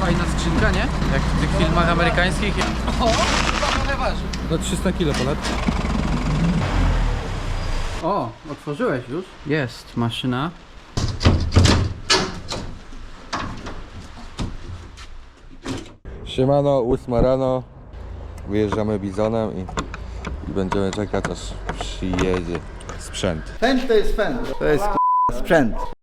Fajna skrzynka, nie? Jak w tych filmach amerykańskich. O, trochę waży. No 300 kilo ponad. O, otworzyłeś już? Jest maszyna. Siemano, 8 rano. Wyjeżdżamy bizonem i, i będziemy czekać aż przyjedzie sprzęt. Fend to jest fend. To jest k***a, sprzęt.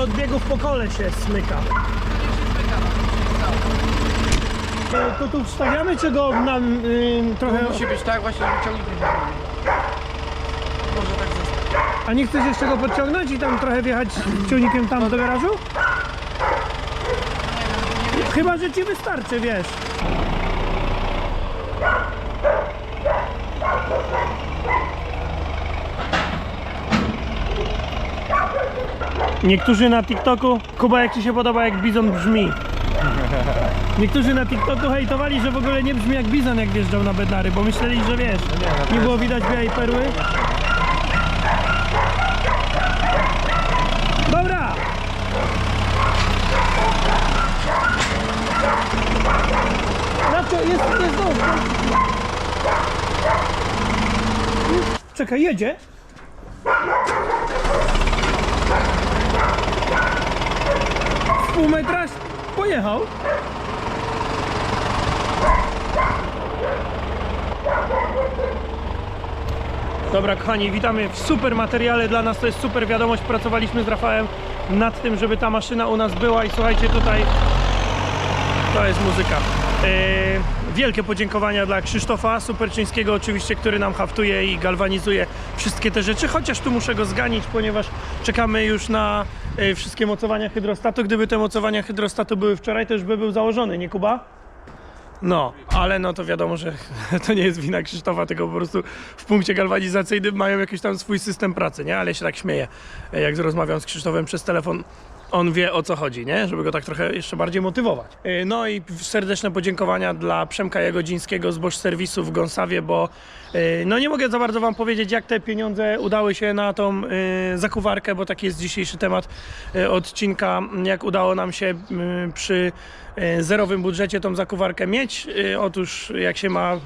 Linka od biegów po kole się smyka. To tu wstawiamy, czy go nam y, trochę... Musi być tak właśnie, żeby ciągnik nie działał. Może tak zostać. A nie chcesz jeszcze go podciągnąć i tam trochę wjechać ciągnikiem tam do garażu? Chyba, że ci wystarczy, wiesz. Niektórzy na TikToku, Kuba jak Ci się podoba jak bizon brzmi? Niektórzy na TikToku hejtowali, że w ogóle nie brzmi jak bizon jak wjeżdżał na bednary, bo myśleli, że wiesz, nie było widać białej perły. Dobra! Nacho, jest, jest dół. Czekaj, jedzie. Pół metra pojechał. Dobra, kochani, witamy w super materiale. Dla nas to jest super wiadomość. Pracowaliśmy z Rafałem nad tym, żeby ta maszyna u nas była i słuchajcie, tutaj to jest muzyka. Yy, wielkie podziękowania dla Krzysztofa Superczyńskiego oczywiście, który nam haftuje i galwanizuje wszystkie te rzeczy, chociaż tu muszę go zganić, ponieważ czekamy już na yy, wszystkie mocowania hydrostatu. Gdyby te mocowania hydrostatu były wczoraj, to już by był założony, nie Kuba? No, ale no to wiadomo, że to nie jest wina Krzysztofa, tylko po prostu w punkcie galwanizacyjnym mają jakiś tam swój system pracy, nie? Ale się tak śmieję, jak rozmawiam z Krzysztofem przez telefon, on wie o co chodzi, nie? Żeby go tak trochę jeszcze bardziej motywować. Yy, No i serdeczne podziękowania dla Przemka Jagodzińskiego z Bosch Serwisu w Gąsawie, bo yy, no nie mogę za bardzo wam powiedzieć, jak te pieniądze udały się na tą yy, zakuwarkę, bo taki jest dzisiejszy temat odcinka, jak udało nam się przy zerowym budżecie tą zakuwarkę mieć. Otóż jak się ma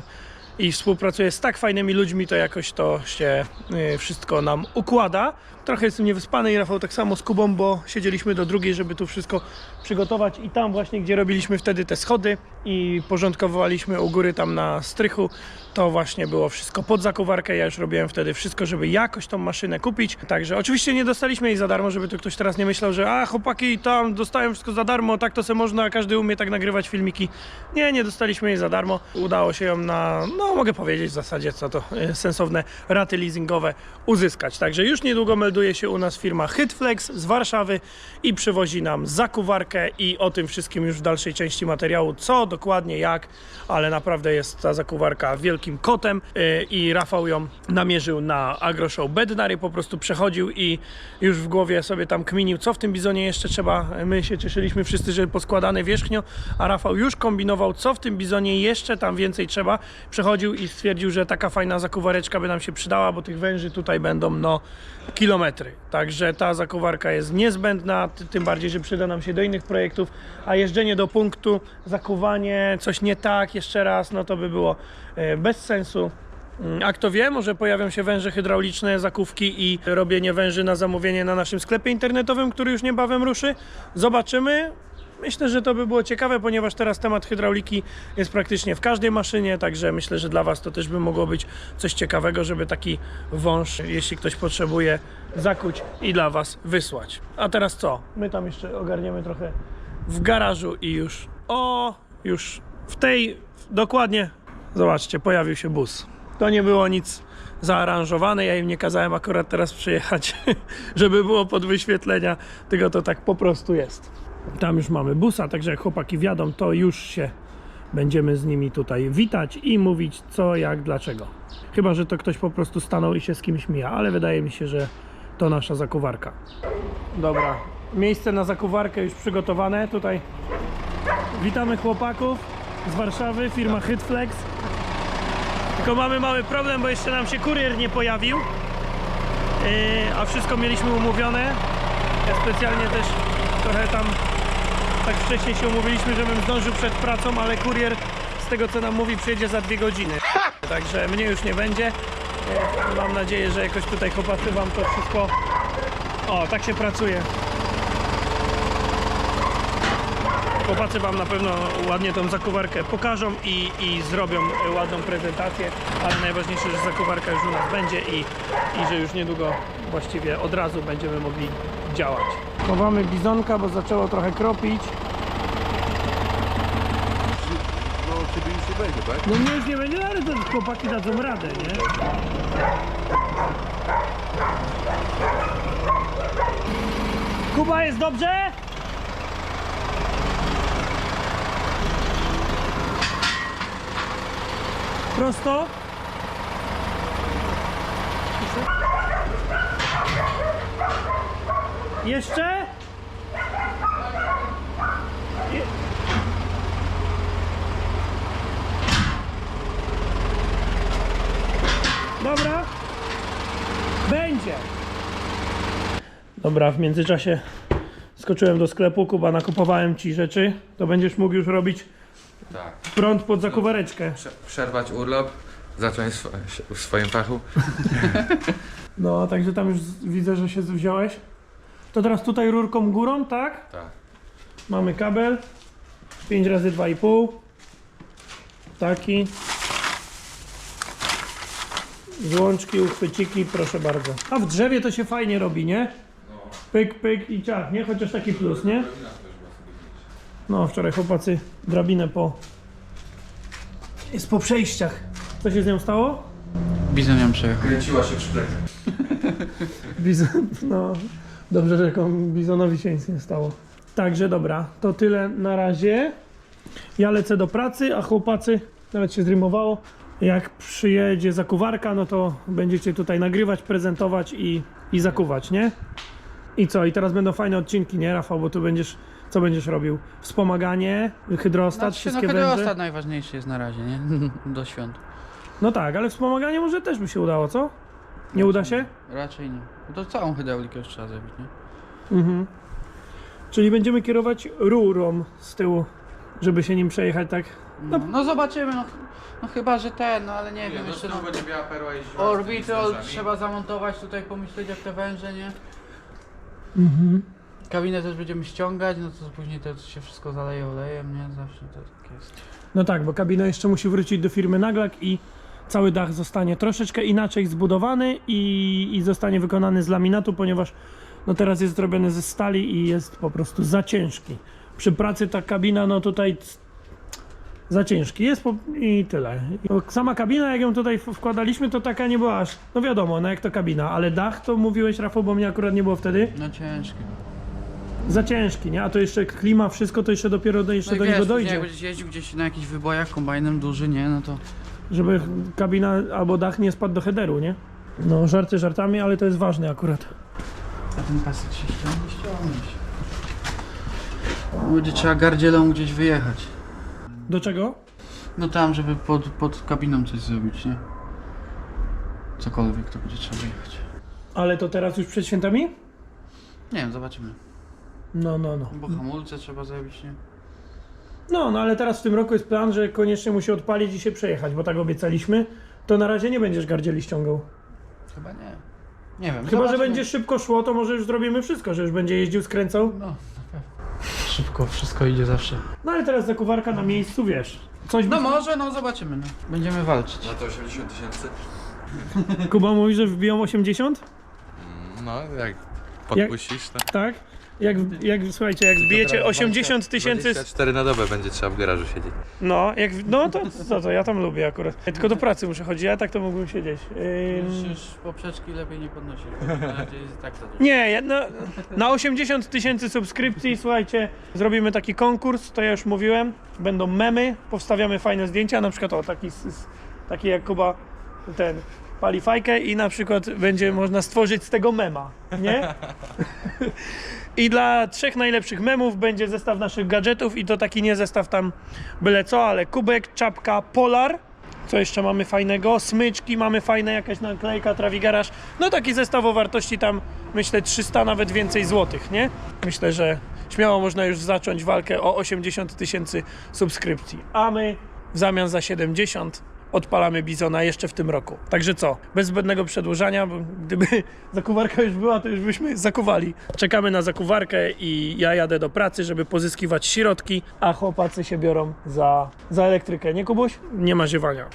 i współpracuję z tak fajnymi ludźmi, to jakoś to się y, wszystko nam układa. Trochę jestem niewyspany i Rafał tak samo z Kubą, bo siedzieliśmy do drugiej, żeby tu wszystko przygotować i tam właśnie, gdzie robiliśmy wtedy te schody i porządkowaliśmy u góry tam na strychu, to właśnie było wszystko pod zakuwarkę. Ja już robiłem wtedy wszystko, żeby jakoś tą maszynę kupić. Także oczywiście nie dostaliśmy jej za darmo, żeby tu ktoś teraz nie myślał, że a chłopaki tam dostałem wszystko za darmo, tak to se można, każdy umie tak nagrywać filmiki. Nie, nie dostaliśmy jej za darmo. Udało się ją na, no mogę powiedzieć w zasadzie, co to e, sensowne raty leasingowe uzyskać. Także już niedługo melduje się u nas firma Hitflex z Warszawy i przywozi nam zakuwarkę i o tym wszystkim już w dalszej części materiału, co dokładnie, jak, ale naprawdę jest ta zakuwarka wielkim kotem e, i Rafał ją namierzył na AgroShow Bednary, po prostu przechodził i już w głowie sobie tam kminił, co w tym bizonie jeszcze trzeba. My się cieszyliśmy wszyscy, że poskładane wierzchnio, a Rafał już kombinował, co w tym bizonie jeszcze tam więcej trzeba. Przechodził i stwierdził, że taka fajna zakuwareczka by nam się przydała, bo tych węży tutaj będą no kilometry. Także ta zakuwarka jest niezbędna, ty- tym bardziej, że przyda nam się do innych projektów, a jeżdżenie do punktu, zakuwanie, coś nie tak jeszcze raz, no to by było e, bez sensu. Mm, A kto wie, może pojawią się węże hydrauliczne, zakówki i robienie węży na zamówienie na naszym sklepie internetowym, który już niebawem ruszy. Zobaczymy. Myślę, że to by było ciekawe, ponieważ teraz temat hydrauliki jest praktycznie w każdej maszynie, także myślę, że dla Was to też by mogło być coś ciekawego, żeby taki wąż, jeśli ktoś potrzebuje, zakuć i dla Was wysłać. A teraz co? My tam jeszcze ogarniemy trochę w garażu i już. O, już w tej dokładnie. Zobaczcie, pojawił się bus. To nie było nic zaaranżowane. Ja im nie kazałem akurat teraz przyjechać, żeby było pod wyświetlenia, tylko to tak po prostu jest. Tam już mamy busa, także jak chłopaki wiadą, to już się będziemy z nimi tutaj witać i mówić co, jak, dlaczego. Chyba, że to ktoś po prostu stanął i się z kimś mija, ale wydaje mi się, że to nasza zakuwarka. Dobra, miejsce na zakuwarkę już przygotowane. Tutaj witamy chłopaków z Warszawy, firma Hitflex. Tylko mamy mały problem, bo jeszcze nam się kurier nie pojawił. Yy, a wszystko mieliśmy umówione. Ja specjalnie też trochę tam tak wcześniej się umówiliśmy, żebym zdążył przed pracą, ale kurier z tego co nam mówi przyjedzie za dwie godziny. Także mnie już nie będzie. Mam nadzieję, że jakoś tutaj chłopacy wam to wszystko... O, tak się pracuje. Chłopacy Wam na pewno ładnie tą zakuwarkę pokażą i, i zrobią ładną prezentację, ale najważniejsze, że zakuwarka już u nas będzie i, i że już niedługo właściwie od razu będziemy mogli działać. Chowamy bizonka, bo zaczęło trochę kropić. No ciebie już nie będzie, tak? No mnie nie będzie, ale to chłopaki dadzą radę, nie? Kuba jest dobrze? Prosto? Jeszcze? Dobra. Będzie. Dobra, w międzyczasie skoczyłem do sklepu, Kuba, nakupowałem ci rzeczy. To będziesz mógł już robić Tak. prąd pod zakuwareczkę. Przerwać urlop, zacząć w swoim fachu. No, także tam już widzę, że się wziąłeś. To teraz tutaj rurką górą, tak? Tak. Mamy kabel 5 razy 2,5 taki złączki, uchwyciki, proszę bardzo a w drzewie to się fajnie robi, nie? pyk, pyk i ciach, nie? chociaż taki plus, nie? no wczoraj chłopacy drabinę po jest po przejściach co się z nią stało? Bizon ją przejechał. Kręciła się w szpleku. Bizon, no dobrze, że komu- bizonowi się nic nie stało. Także dobra, to tyle na razie. Ja lecę do pracy, a chłopacy, nawet się zrymowało, jak przyjedzie zakuwarka, no to będziecie tutaj nagrywać, prezentować i, i zakuwać, nie? I co? I teraz będą fajne odcinki, nie Rafał? Bo tu będziesz, co będziesz robił? Wspomaganie, hydrostat, Znaczy, no wszystkie hydrostat węże? najważniejszy jest na razie, nie? Do świąt. No tak, ale wspomaganie może też by się udało, co? Nie uda się? Raczej nie. No to całą hydraulikę już trzeba zrobić, nie? Mhm. Czyli będziemy kierować rurą z tyłu, żeby się nim przejechać tak. No, no zobaczymy, no, no chyba, że ten, no ale nie, wiem, jeszcze no, będzie biała perła jeździła z tymi wężami. trzeba zamontować, tutaj pomyśleć jak te węże, nie? Mhm. Kabinę też będziemy ściągać, no to później to się wszystko zaleje olejem, nie? Zawsze to tak jest. No tak, bo kabina jeszcze musi wrócić do firmy Naglak i cały dach zostanie troszeczkę inaczej zbudowany i, i zostanie wykonany z laminatu, ponieważ no teraz jest zrobiony ze stali i jest po prostu za ciężki. Przy pracy ta kabina, no tutaj za ciężki jest i tyle. Sama kabina, jak ją tutaj wkładaliśmy, to taka nie była aż, no wiadomo, no jak to kabina, ale dach to mówiłeś Rafał, bo mnie akurat nie było wtedy, No ciężkie. za ciężki, nie? A to jeszcze klima, wszystko to jeszcze dopiero do, jeszcze No do wiesz, niego dojdzie. jak będziesz jeździł gdzieś na jakichś wybojach kombajnem duży, nie? No to żeby kabina albo dach nie spadł do headeru, nie? No, żarty żartami, ale to jest ważne akurat. a ten pasek się ściągnie, ściągnie się. Będzie trzeba gardzielą gdzieś wyjechać. Do czego? No tam, żeby pod, pod kabiną coś zrobić, nie? Cokolwiek, to będzie trzeba wyjechać. Ale to teraz już przed świętami? Nie wiem, zobaczymy. No, no, no. Bo hamulce trzeba zrobić, nie? No, no ale teraz w tym roku jest plan, że koniecznie musi odpalić i się przejechać, bo tak obiecaliśmy. To na razie nie będziesz gardzieli ściągał. Chyba nie. Nie wiem. Chyba, że zobaczymy. będzie szybko szło, to może już zrobimy wszystko, że już będzie jeździł, skręcał. No. Szybko wszystko idzie zawsze. No ale teraz zakuwarka na miejscu, wiesz. Coś No może, no zobaczymy. No. Będziemy walczyć. Na to 80 tysięcy? Kuba mówi, że wbiją 80? No, jak podpuścisz, to... Tak? Jak, jak słuchajcie, jak wbijecie 80 tysięcy. 24 na dobę będzie trzeba w garażu siedzieć. No, jak, no to co to, ja tam lubię akurat. Tylko do pracy muszę chodzić, ja tak to mógłbym siedzieć. Już, Ym, już poprzeczki lepiej nie podnosić. bo Na razie jest tak za dużo. Nie, ja- no, na 80 tysięcy subskrypcji, słuchajcie, zrobimy taki konkurs, to ja już mówiłem. Będą memy, powstawiamy fajne zdjęcia, na przykład o taki, s- s- taki jak Kuba ten pali fajkę i na przykład będzie można stworzyć z tego mema, nie? I dla trzech najlepszych memów będzie zestaw naszych gadżetów i to taki nie zestaw tam byle co, ale kubek, czapka, polar. Co jeszcze mamy fajnego? Smyczki, mamy fajne, jakaś naklejka, trawigaraż. No taki zestaw o wartości tam myślę 300, nawet więcej złotych, nie? Myślę, że śmiało można już zacząć walkę o 80 tysięcy subskrypcji. A my w zamian za 70 odpalamy Bizona jeszcze w tym roku. Także co? Bez zbędnego przedłużania, bo gdyby zakuwarka już była, to już byśmy zakuwali. Czekamy na zakuwarkę i ja jadę do pracy, żeby pozyskiwać środki, a chłopacy się biorą za, za elektrykę. Nie Kubuś? Nie ma ziewania.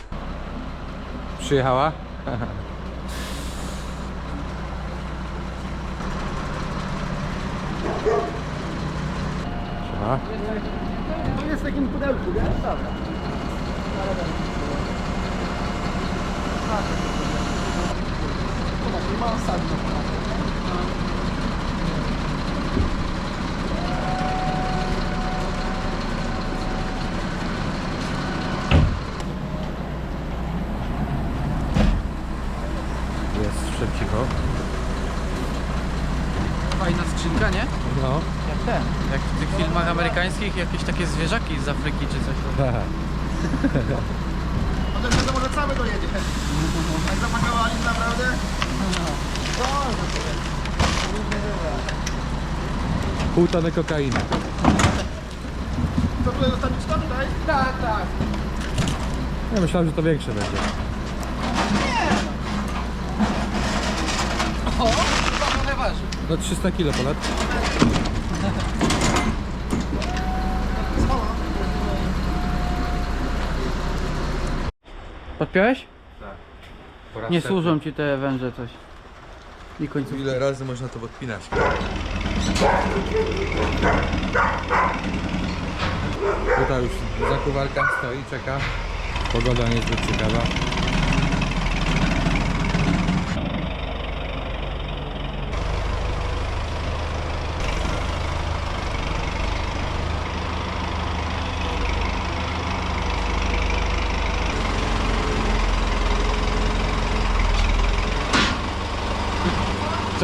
Przyjechała? Siema. To jest w takim pudełku, wiesz? Dobra. Zobacz, nie ma osady. Jest szybcicho. Fajna skrzynka, nie? No. Jak ten. Jak w tych filmach amerykańskich jakieś takie zwierzaki z Afryki czy coś. Potem to może cały dojedzie. Jak zapakowali naprawdę? Pół tony kokainy. To tutaj zostawić to tutaj? Tak, tak. Ja myślałem, że to większe będzie. O, chyba trochę waży. No 300 kilo ponad. Podpiąłeś? Po raz Nie setny. służą ci te węże coś. I końcówki. Ile razy można to podpinać? Tutaj już zakuwarka stoi, czeka. Pogoda niezbyt ciekawa.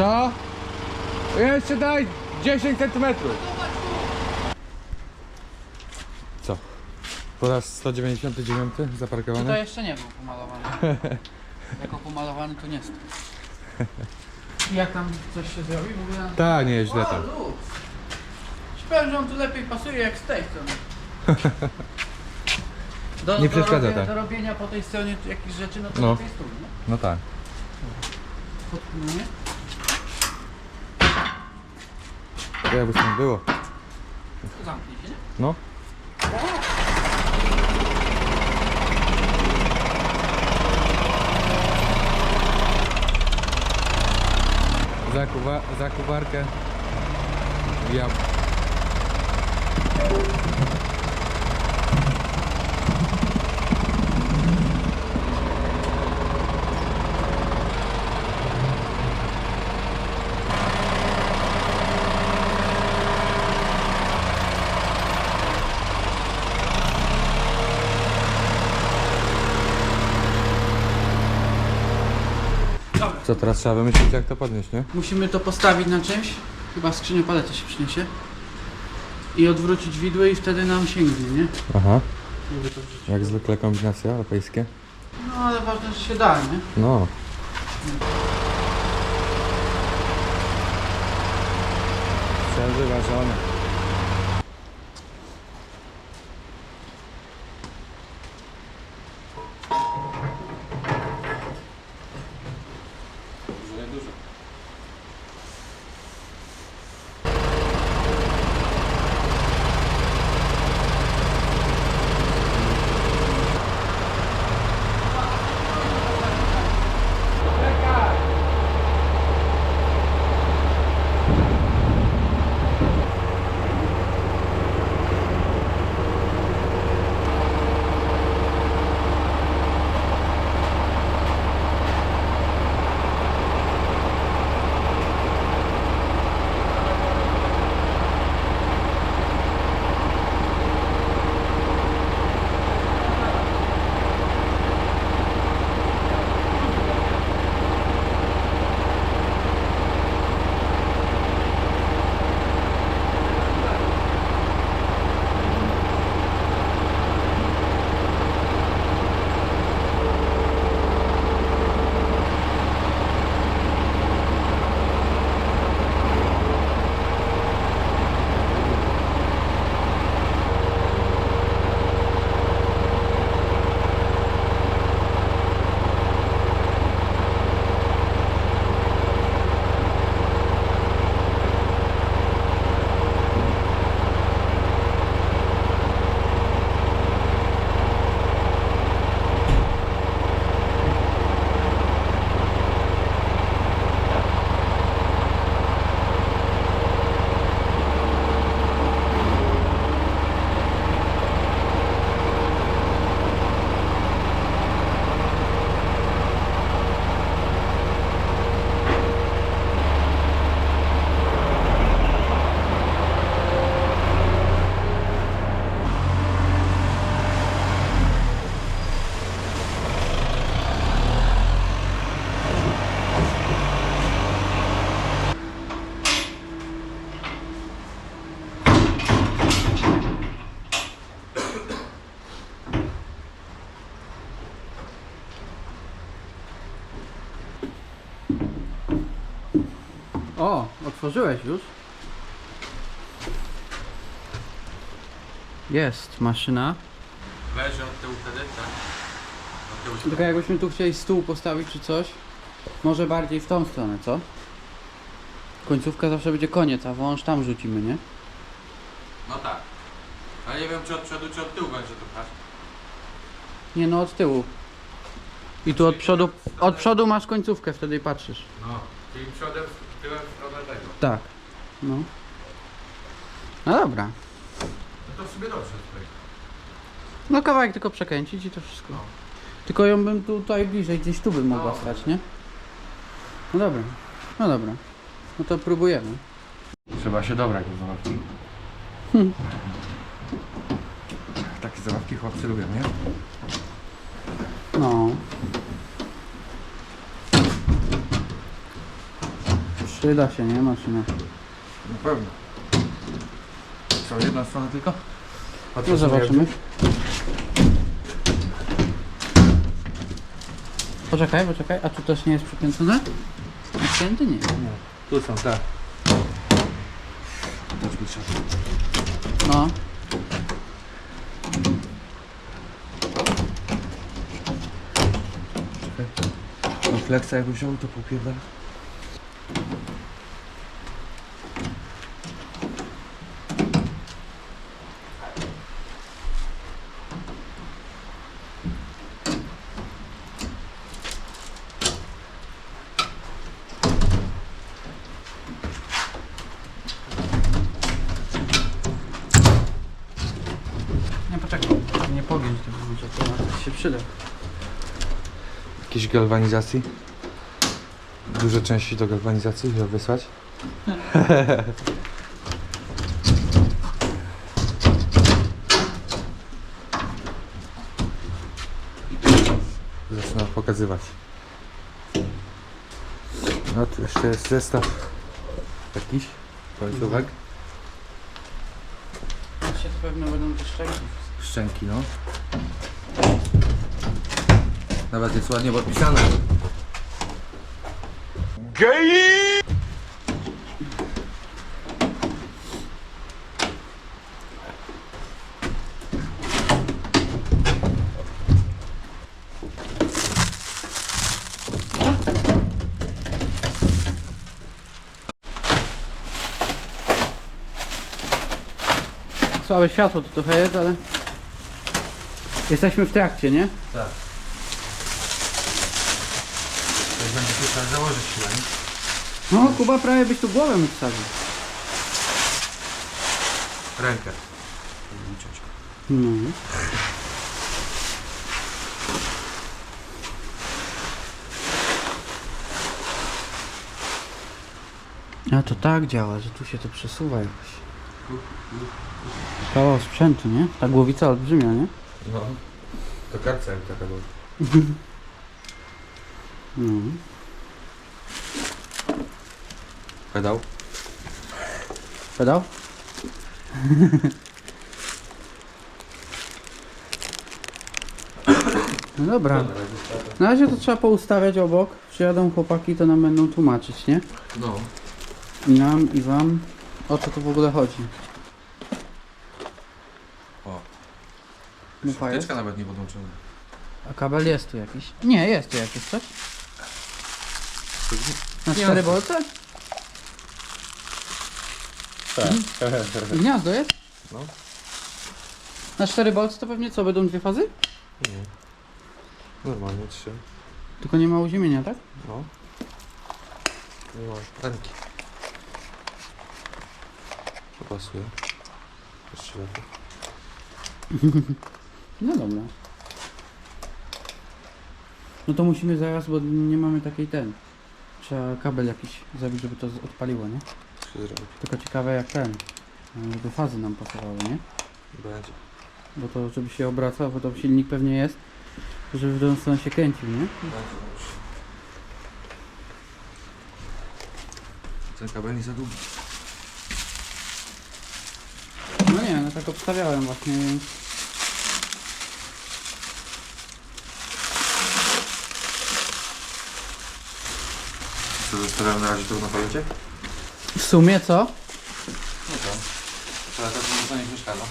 Co? Jeszcze daj 10 centymetrów. Co? Po raz 199 zaparkowany? Tutaj jeszcze nie był pomalowany. jako pomalowany to nie stoi. I Jak tam coś się zrobi? W ogóle... Tak, nie, źle O, tam. on tu lepiej pasuje jak z tej strony. Do, Nie do przeszkadza, robienia, tak. Do robienia po tej stronie jakichś rzeczy, no to No. lepiej stój, nie? No tak. Podpinanie. To jakby tam było. Zamknij się? No. Zakuwa, zakuwarkę. Dobra. Co teraz trzeba wymyślić jak to podnieść, nie? Musimy to postawić na czymś. Chyba skrzynię palety się przyniesie. I odwrócić widły i wtedy nam sięgnie, nie? Aha. Żeby to wrzucić. Jak zwykle kombinacja europejskie. No ale ważne, że się da, nie? No. Cel wyważony. O, otworzyłeś już? Jest maszyna. Leży od tyłu wtedy, tak? Od tyłu Tylko jakbyśmy tu chcieli stół postawić czy coś, może bardziej w tą stronę, co? Końcówka zawsze będzie koniec, a wąż tam rzucimy, nie? No tak. Ale nie wiem czy od przodu, czy od tyłu będzie to pchać. Nie no, od tyłu. I tu od przodu, od przodu masz końcówkę, wtedy patrzysz. No, czyli przodem, tyłem w stronę tego. Tak. No. No dobra. No to w sumie dobrze tutaj. No kawałek tylko przekręcić i to wszystko. No. Tylko ją bym tutaj bliżej, gdzieś tu bym mogła No. stać, nie? No dobra. No dobra. No to próbujemy. Trzeba się dobrać do zabawki. Hmm. Takie zabawki chłopcy lubią, nie? No. Przyda się, nie? Maszyna. Na pewno. Co, jedna strona tylko? No zobaczymy. Poczekaj, poczekaj. A tu też nie jest przykręcone? Nakręty nie. Tu są, tak. Też by trzeba. No. No flexa jak wziął, to popierdam. Nie, poczekaj. Nie pogiąć tego może to się przyda. Jakiejś galwanizacji? Duże części do galwanizacji, żeby wysłać? Zaczyna pokazywać. No tu jeszcze jest zestaw jakiś końcówek. Się to pewno będą te szczęki. Szczęki, no. Nawet jest ładnie podpisane. Słabe światło tu trochę jest, ale... Jesteśmy w trakcie, nie? Tak. Jak będzie się trzeba założyć silnik. No, Kuba prawie byś tu głowę mógł wstawić. Rękę. No. A to tak działa, że tu się to przesuwa jakoś. Kawał sprzętu, nie? Ta głowica olbrzymia, nie? No. To kartka jak taka była. No. Pedał? Pedał? No dobra. Na razie to trzeba poustawiać obok. Przyjadą chłopaki, to nam będą tłumaczyć, nie? No. I nam, i wam. O co tu w ogóle chodzi? O. Mufa jest? Nawet nie podłączona. A kabel jest tu jakiś? Nie, jest tu jakieś coś? Na Nie, cztery no. bolce? Tak. Gniazdo jest? No. Na cztery bolce to pewnie co, będą dwie fazy? Nie. Normalnie trzy. Tylko nie ma uziemienia, tak? No. Nie ma ręki. To pasuje. Jeszcze lepiej. No dobra. No to musimy zaraz, bo nie mamy takiej ten. Trzeba kabel jakiś zrobić, żeby to z- odpaliło, nie? Co zrobić? Tylko ciekawe jak ten. Żeby fazy nam pasowały, nie? Będzie. Bo to żeby się obracał, bo to silnik pewnie jest, żeby w drugą stronę się kręcił, nie? Będzie. Ten kabel nie za długi. No nie, no tak obstawiałem właśnie, więc... Zostawiam na razie tu na palecie? W sumie co? No to. Teraz to nie przeszkadza.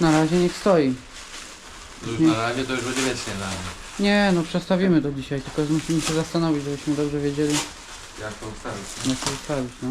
Na razie niech stoi. Już Nie. na razie to już będzie wiecznie mnie. Nie, no przestawimy to dzisiaj, tylko musimy się zastanowić, żebyśmy dobrze wiedzieli, Jak to ustawić? jak to ustawić, no.